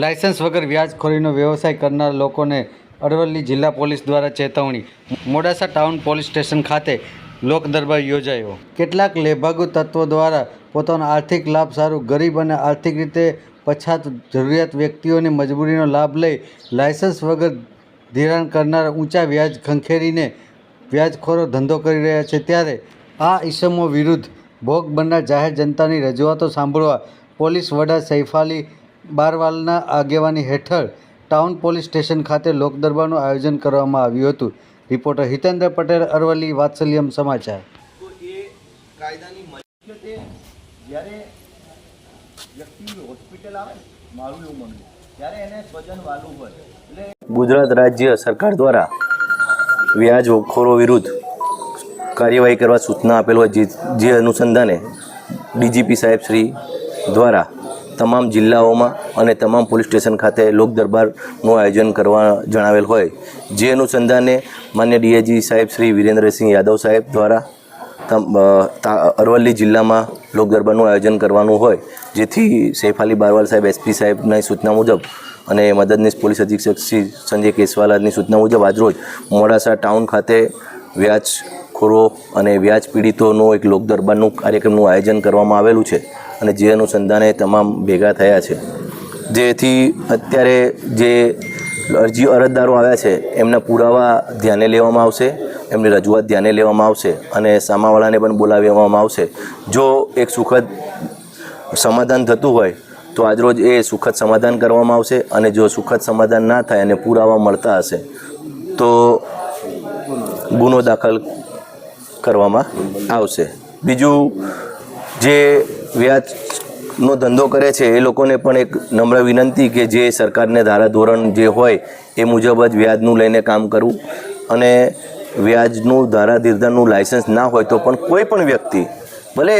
Licence વગર વ્યાજખોરીનો વ્યવસાય કરનાર લોકોને અરવલ્લી જિલ્લા પોલીસ દ્વારા ચેતવણી. મોડાસા ટાઉન પોલીસ સ્ટેશન ખાતે લોક દરબાર યોજાયો. કેટલાક લેભાગુ તત્વો દ્વારા પોતાનો આર્થિક લાભ સારું, ગરીબ અને આર્થિક રીતે પછાત જરૂરિયાત વ્યક્તિઓની મજબૂરીનો લાભ લઈ લાયસન્સ વગર ધિરાણ કરનાર ઊંચા વ્યાજ ખંખેરીને વ્યાજખોરો ધંધો કરી રહ્યા છે. ત્યારે આ ઈસમો વિરુદ્ધ ભોગ બનનાર જાહેર જનતાની રજૂઆતો સાંભળવા પોલીસ વડા સૈફાલી બારવાલના આગેવાની હેઠળ ટાઉન પોલીસ સ્ટેશન ખાતે લોકદરબારનું આયોજન કરવામાં આવ્યું હતું. રિપોર્ટર હિતેન્દ્ર પટેલ અરવલ્લી વાત્સલ્યમ સમાચાર. તો એ કાયદાની જ્યારે વ્યક્તિ હોસ્પિટલ આવે મારું એવું માનવું ત્યારે એને સ્વજન વાલું હોય. એટલે ગુજરાત રાજ્ય સરકાર દ્વારા વ્યાજખોરો વિરુદ્ધ કાર્યવાહી કરવા સૂચના આપેલ હોય જે જે અનુસંધાને ડીજીપી સાહેબ શ્રી દ્વારા તમામ જિલ્લાઓમાં અને તમામ પોલીસ સ્ટેશન ખાતે લોક દરબારનું આયોજન કરવા જણાવેલ હોય. જે અનુસંધાને માન્ય ડીઆઈજી સાહેબ શ્રી વિરેન્દ્રસિંહ યાદવ સાહેબ દ્વારા અરવલ્લી જિલ્લામાં લોક દરબારનું આયોજન કરવાનું હોય. જેથી સૈફ અલી બારવાલ સાહેબ એસપી સાહેબની સૂચના મુજબ અને મદદનીશ પોલીસ અધિક્ષક શ્રી સંજય કેસવાલાની સૂચના મુજબ આજરોજ મોડાસા ટાઉન ખાતે વ્યાજખોરો અને વ્યાજ પીડિતોનો એક લોક દરબારનું કાર્યક્રમનું આયોજન કરવામાં આવેલું છે અને જે અનુસંધાને તમામ ભેગા થયા છે. જેથી અત્યારે જે અરજી અરજદારો આવ્યા છે, એમના પુરાવા ધ્યાને લેવામાં આવશે, એમની રજૂઆત ધ્યાને લેવામાં આવશે અને સામાવાળાને પણ બોલાવવામાં આવશે. જો એક સુખદ સમાધાન થતું હોય, તો આજરોજ એ સુખદ સમાધાન કરવામાં આવશે અને જો સુખદ સમાધાન ના થાય અને પુરાવા મળતા હશે, તો ગુનો દાખલ કરવામાં આવશે. બીજું જે વ્યાજનો ધંધો કરે છે, એ લોકોને પણ એક નમ્ર વિનંતી કે જે સરકારને ધારાધોરણ જે હોય, એ મુજબ જ વ્યાજનું લઈને કામ કરવું. અને વ્યાજનું, ધારાધીરધારનું લાયસન્સ ના હોય તો પણ કોઈ પણ વ્યક્તિ, ભલે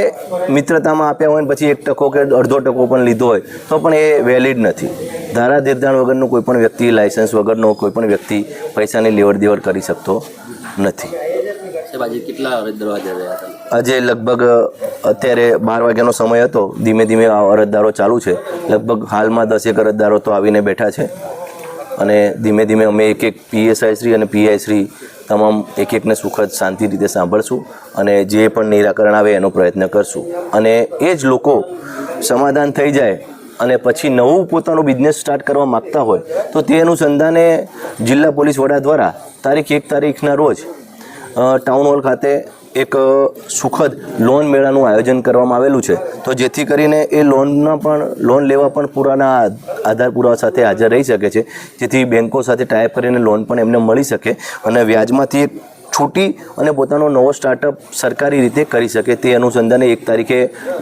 મિત્રતામાં આપ્યા હોય ને પછી એક ટકો કે અડધો ટકો પણ લીધો હોય, તો પણ એ વેલિડ નથી. ધારાધીરધાણ વગરનું કોઈ પણ વ્યક્તિ લાયસન્સ વગરનો કોઈ પણ વ્યક્તિ પૈસાની લેવડ દેવડ કરી શકતો નથી. આજે લગભગ અત્યારે બાર વાગ્યાનો સમય હતો. ધીમે ધીમે આ અરજદારો ચાલુ છે. લગભગ હાલમાં દસેક અરજદારો તો આવીને બેઠા છે. અને ધીમે ધીમે અમે એક એક પીએસઆઈ શ્રી અને પીઆઈ શ્રી તમામ એક એકને સુખદ શાંતિ રીતે સાંભળશું અને જે પણ નિરાકરણ આવે એનો પ્રયત્ન કરશું. અને એ જ લોકો સમાધાન થઈ જાય અને પછી નવું પોતાનો બિઝનેસ સ્ટાર્ટ કરવા માગતા હોય, તો તે અનુસંધાને જિલ્લા પોલીસ વડા દ્વારા તારીખ એક તારીખના રોજ ટાઉન હોલ ખાતે એક સુખદ લોન મેળાનું આયોજન કરવામાં આવેલું છે. તો જેથી કરીને એ લોનના પણ લોન લેવા પણ પુરાના આધાર પુરાવા સાથે હાજર રહી શકે છે. જેથી બેન્કો સાથે ટાઈપ કરીને લોન પણ એમને મળી શકે અને વ્યાજમાંથી છૂટી અને પોતાનો નવો સ્ટાર્ટઅપ સરકારી રીતે કરી શકે તે અનુસંધાને એક તારીખે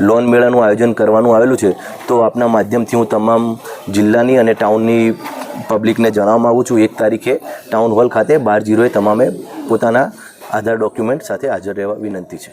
લોન મેળાનું આયોજન કરવાનું આવેલું છે. તો આપના માધ્યમથી હું તમામ જિલ્લાની અને ટાઉનની પબ્લિકને જણાવવા માગું છું. એક તારીખે ટાઉન હોલ ખાતે બાર જીરોએ તમામે પોતાના આધાર ડોક્યુમેન્ટ સાથે હાજર રહેવા વિનંતી છે.